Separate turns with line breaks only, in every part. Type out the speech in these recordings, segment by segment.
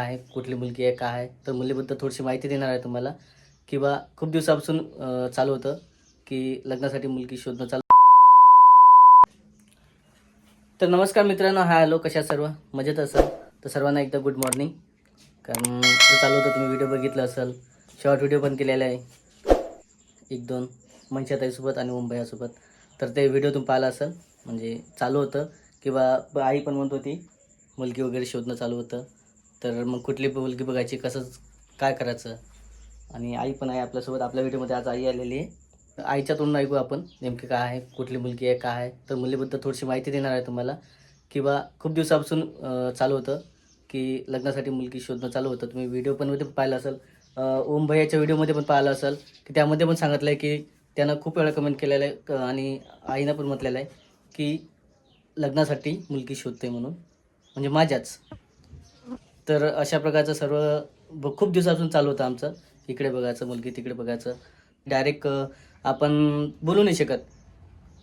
आहे कुठली मुलगी आहे काय आहे तर मुलीबद्दल थोडीशी माहिती देणार आहे तुम्हाला. किंवा खूप दिवसापासून चालू होतं की लग्नासाठी मुलगी शोधणं चालू तर नमस्कार मित्रांनो हाय हॅलो कशा सर्व? मजेत असेल? तर सर्वांना एकदा गुड मॉर्निंग कारण ते चालू होतं तुम्ही व्हिडिओ बघितला असेल शॉर्ट व्हिडिओ पण केलेला आहे. एक दोन मनशाताईसोबत आणि मुंबईसोबत तर ते व्हिडिओ तुम्ही पाहिला असेल म्हणजे चालू होतं. किंवा आई पण म्हणत होती मुलगी वगैरे शोधणं चालू होतं. तर मग कुठली मुलगी बघायची कसं काय करायचं? आणि आई पण आहे आपल्यासोबत. आपल्या व्हिडिओमध्ये आज आई आलेली आहे. आईच्या तोंडून ऐकू आपण नेमकी काय आहे कुठली मुलगी आहे काय आहे. तर मुलीबद्दल थोडीशी माहिती देणार आहे तुम्हाला. किंवा खूप दिवसापासून चालू होतं की लग्नासाठी मुलगी शोधणं चालू होतं. तुम्ही व्हिडिओ पण मध्ये पाहिला असेल. ओम भैयाच्या व्हिडिओमध्ये पण पाहिलं असेल. की त्यामध्ये पण सांगितलं आहे की त्यानं खूप वेळा कमेंट केलेलं आहे आणि आईनं पण म्हटलेलं आहे की लग्नासाठी मुलगी शोधते म्हणून. म्हणजे माझ्याच. तर अशा प्रकारचं सर्व खूप दिवसापासून चालू होतं आमचं. इकडे बघायचं मुलगी तिकडे बघायचं. डायरेक्ट आपण बोलू नाही शकत.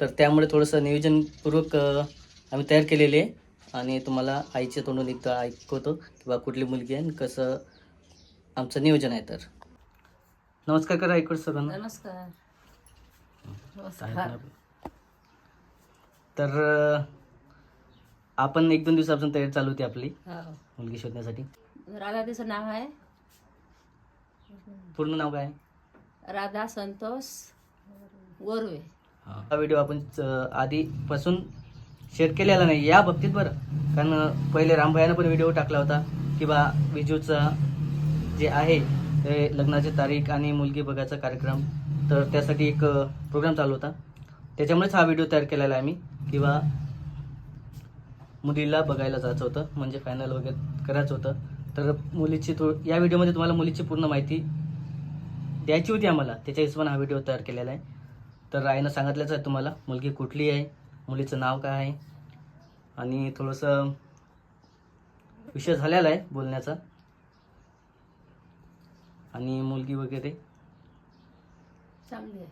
तर त्यामुळे थोडंसं नियोजनपूर्वक आम्ही तयार केलेले आहे. आणि तुम्हाला आईच्या तोंडून एकदा ऐकवतो किंवा कुठली मुलगी आहे आणि कसं आमचं नियोजन आहे तर. नमस्कार करा ऐकून सर्वांना
नमस्कार.
तर आपण एक दोन दिवसापासून तयारी चालू होती आपली.
हो.
मुलगी शोधण्यासाठी.
राधा तिचं नाव आहे.
पूर्ण नाव काय?
राधा संतोष गोरवे
हा. व्हिडिओ आपण अ, आधीपासून शेअर केलेला नाही या बाबतीत बरं. कारण पहिले रामभयानं पण व्हिडिओ टाकला होता किंवा विजूचा जे आहे ते लग्नाची तारीख आणि मुलगी बघायचा कार्यक्रम. तर त्यासाठी एक प्रोग्राम चालू होता. त्याच्यामुळेच हा व्हिडिओ तयार केलेला आहे आम्ही किंवा मुलीला बघायला जायचं होतं म्हणजे फायनल वगैरे करायचं होतं. तर मुलीची थो या व्हिडिओमध्ये तुम्हाला मुलीची पूर्ण माहिती द्यायची होती आम्हाला. त्याच्या हिशोबाने हा व्हिडिओ तयार केलेला आहे. तर आईनं सांगितलंच आहे तुम्हाला मुलगी कुठली आहे मुलीचं नाव काय आहे आणि थोडंसं विषय झालेला आहे बोलण्याचा. आणि मुलगी वगैरे?
चांगली आहे.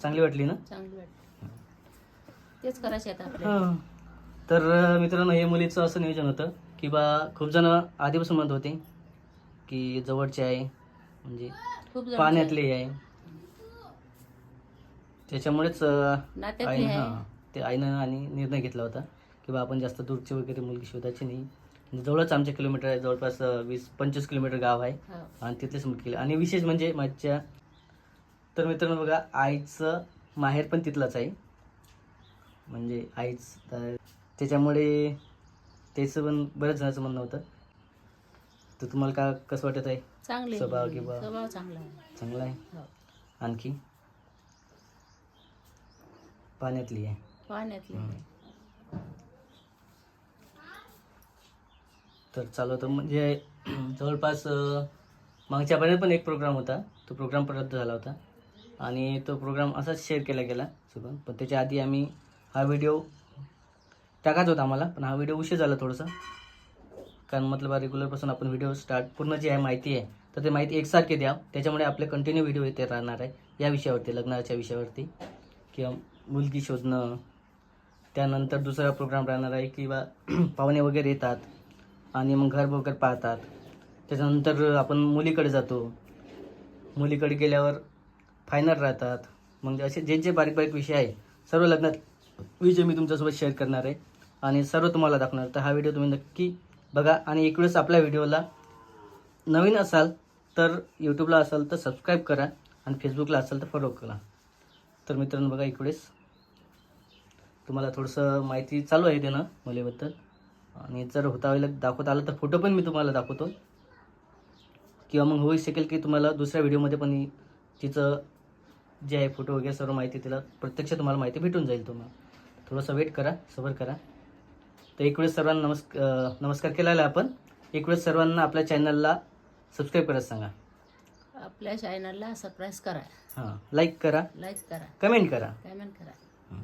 चांगली वाटली ना?
चांगली वाटते तेच करायचे आता.
तर मित्रांनो हे मुलीचं असं नियोजन होतं की बा खूप जण आधीपासून म्हणत होते की जवळचे आहे म्हणजे
खूप जण
पाण्यातले आहे त्याच्यामुळेच अं,
नात्यातली
आईनं
आहे
हां ते आईनं आणि निर्णय घेतला होता की बा आपण जास्त दूरची वगैरे मुलगी शोधायची नाही. म्हणजे जवळच आमच्या किलोमीटर आहे जवळपास अं, वीस पंचवीस किलोमीटर गाव आहे.
हो.
आणि तिथलेच मुलगी केली आणि विशेष म्हणजे माझ्या तर मित्रांनो बघा आईचं माहेर पण तिथलंच आहे. म्हणजे आईच तर त्याच्यामुळे त्याचं पण बऱ्याच जणांचं म्हणणं होतं. तर तुम्हाला का कसं वाटत आहे?
चांगली
स्वभाव. किंवा-
स्वभाव चांगला आहे.
चांगलं आहे?
हो.
आणखी? पाण्यातली आहे.
पाण्यातली.
हम्म. तर चालू होतं म्हणजे जवळपास अं, मागच्या महिन्यात पण एक प्रोग्राम होता. तो प्रोग्राम पण रद्द झाला होता. आणि तो प्रोग्राम असाच शेअर केला गेला. चुकून पण त्याच्या आधी आम्ही हा व्हिडिओ टाकायचा होता आम्हाला पण हा व्हिडिओ उशीर झाला थोडंसं. कारण मतलब रेग्युलरपासून आपण व्हिडिओ स्टार्ट पूर्ण जी आहे माहिती आहे तर ते माहिती एकसारखी द्या. त्याच्यामुळे आपले कंटिन्यू व्हिडिओ येते राहणार आहे या विषयावरती लग्नाच्या विषयावरती. किंवा मुलगी शोधणं त्यानंतर दुसरा प्रोग्राम राहणार आहे किंवा पाहुणे वगैरे येतात आणि मग घर वगैरे पाहतात. त्याच्यानंतर आपण मुलीकडे जातो. मुलीकडे गेल्यावर फायनल राहतात. मग असे जे जे बारीक बारीक विषय आहे सर्व लग्नात विषय मी तुमच्यासोबत शेअर करणार आहे. आणि सर्व तुम्हाला दाखवणार. तर हा व्हिडिओ तुम्ही नक्की बघा. आणि एक वेळेस आपल्या व्हिडिओला नवीन असाल तर यूट्यूबला असाल तर सबस्क्राईब करा आणि फेसबुकला असाल तर फॉलो करा. तर मित्रांनो बघा इकडेच तुम्हाला थोडंसं माहिती चालू आहे देणं मुलीबद्दल. आणि जर होता वेळेला दाखवता आलं तर फोटो पण मी तुम्हाला दाखवतो. किंवा मग होऊ शकेल की तुम्हाला दुसऱ्या व्हिडिओमध्ये पण तिचं जे आहे फोटो वगैरे सर्व माहिती तिला प्रत्यक्ष तुम्हाला माहिती भेटून जाईल तुम्हाला. थोडंसं वेट करा सबर करा. तर एक वेळेस सर्वांना नमस्क नमस्कार केलेला आहे आपण. एक वेळेस सर्वांना आपल्या चॅनलला सबस्क्राईब करायला सांगा.
आपल्या चॅनलला सरप्राईज करा.
हां लाईक करा.
लाईक करा.
कमेंट करा.
कमेंट करा.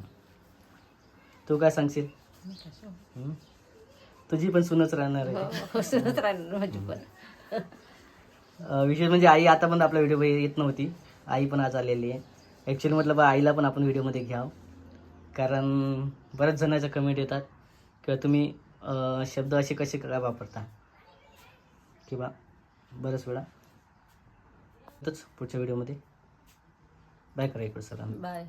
तू काय सांगशील? हं? तुझी पण सुनच राहणार आहे.
हो, सुरत राहणार माझी पण.
अं, विशेष म्हणजे आई आता पण आपल्या व्हिडिओ येत नव्हती. आई पण आज आलेली आहे. ॲक्च्युली म्हटलं बा आईला पण आपण व्हिडिओमध्ये घ्यावं. कारण बऱ्याच जणांच्या कमेंट येतात. किंवा तुम्ही शब्द असे कसे काय वापरता? किंवा बऱ्याच वेळा. तच पुढच्या व्हिडिओमध्ये. बाय करा इकडं सर
बाय